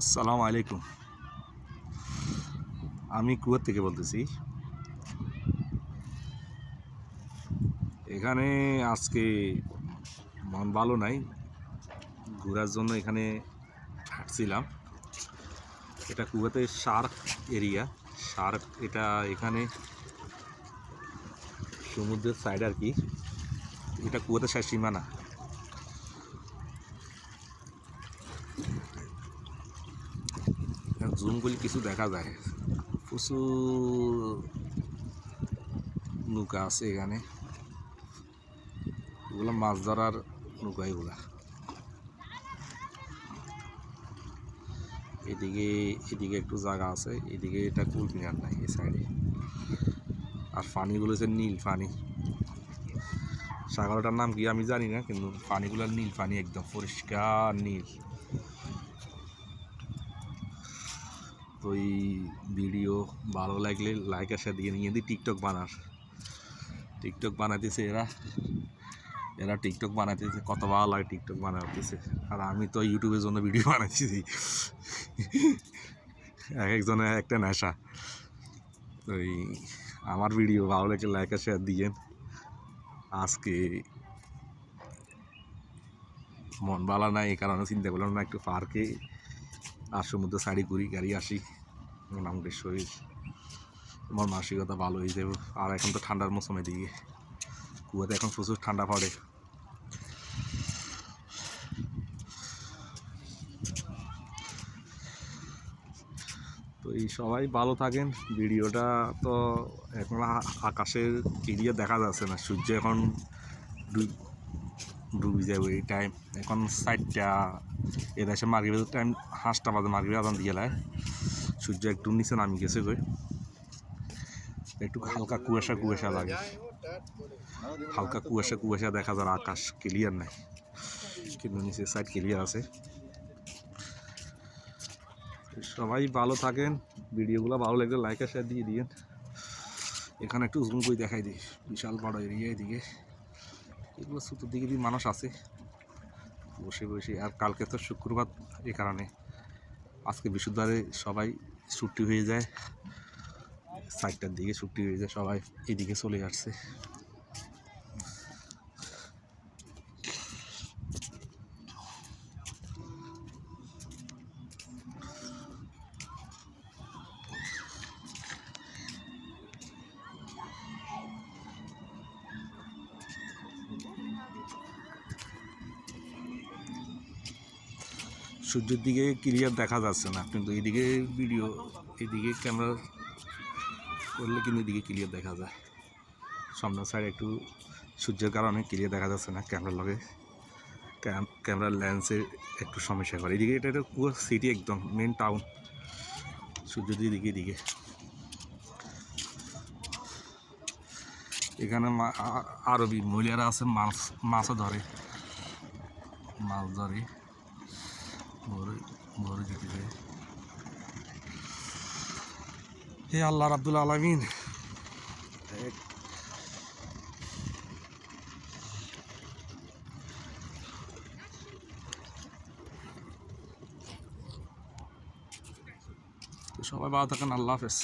আসসালামু আলাইকুম। আমি কুয়ার থেকে বলতেছি। এখানে আজকে মন ভালো নাই। ঘোরার জন্য এখানে হাঁটছিলাম। এটা কুয়াতে শার্ক এরিয়া। শার্ক এটা এখানে সমুদ্রের সাইড আর কি। এটা কুয়াতে শেষ সীমানা। জুম করলে কিছু দেখা যায়। প্রচুর নৌকা আছে এখানে। এগুলো মাছ ধরার নৌকা এগুলা। এদিকে এদিকে একটু জায়গা আছে, এদিকে এটা কুল মিনার নাই এই সাইডে আর পানিগুলো হচ্ছে নীল পানি। সাগরটার নাম কি আমি জানি না, কিন্তু পানিগুলো নীল পানি একদম পরিষ্কার নীল। তো এই ভিডিও ভালো লাগলে লাইক আসা দিয়ে নিয়ে দিই টিকটক বানার টিকটক বানাতেছে এরা। এরা টিকটক বানাতেছে কত ভালো লাগে টিকটক বানাতেছে আর আমি তো ইউটিউবের জন্য ভিডিও বানাইছি। এক একজনের একটা নেশা। তো এই আমার ভিডিও ভালো লাগলে লাইক শেয়ার দিয়েন আজকে মন ভালো নাই, এই কারণে চিন্তা করলাম না একটু পার্কে আর সমুদ্র শাড়ি করি গাড়ি আসি, মোটামুটি শরীর, আমার মানসিকতা ভালো হয়ে যাবে। আর এখন তো ঠান্ডার মৌসুমের দিকে কুয়াতে এখন প্রচুর ঠান্ডা পড়ে। তো এই সবাই ভালো থাকেন। ভিডিওটা তো এখন আকাশের এরিয়া দেখা যাচ্ছে না। সূর্য এখন ডুব- যাবে এই টাইম এখন সাইডটা এরা এসে মার্কেটের টাইম হাঁসটা বাজে মার্কেট আদান দিয়ে লায়। সূর্য একটু নিচে নামি গেছে কই। একটু হালকা কুয়াশা কুয়াশা লাগে। হালকা কুয়াশা কুয়াশা দেখা যায় আকাশ ক্লিয়ার নাই। কিন্তু নিচের সাইড ক্লিয়ার আছে। সবাই ভালো থাকেন। ভিডিওগুলো ভালো লাগলে লাইক আর শেয়ার দিয়ে দিয়েন। এখানে একটু জুম করে দেখাই দিই। বিশাল বড় এরিয়া এদিকে। এগুলো সুতোর দিকে দিয়ে মানুষ আছে। বসে বসে। আর কালকে তো শুক্রবার এ কারণে। আজকে বৃহস্পতিবারে সবাই ছুটি হয়ে যায়। সাইটটার দিকে ছুটি হয়ে যায়, সবাই এদিকে চলে আসছে। সূর্যের দিকে ক্লিয়ার দেখা যাচ্ছে না। কিন্তু এদিকে ভিডিও এদিকে ক্যামেরা করলে কিন্তু এদিকে ক্লিয়ার দেখা যায়। সামনের সাইড একটু সূর্যের কারণে ক্লিয়ার দেখা যাচ্ছে না ক্যামেরার লগে। ক্যামেরার লেন্সের একটু সমস্যা করে এদিকে এটা একটা পুরো সিটি একদম মেন টাউন সূর্য দিকে, এদিকে এখানে আরবি মহিলারা আছে, মাছ মাছও ধরে। মাছ ধরে। হে আল্লাহ রাব্দুল আলমিন সবাই ভালো থাকেন আল্লাহ হাফেজ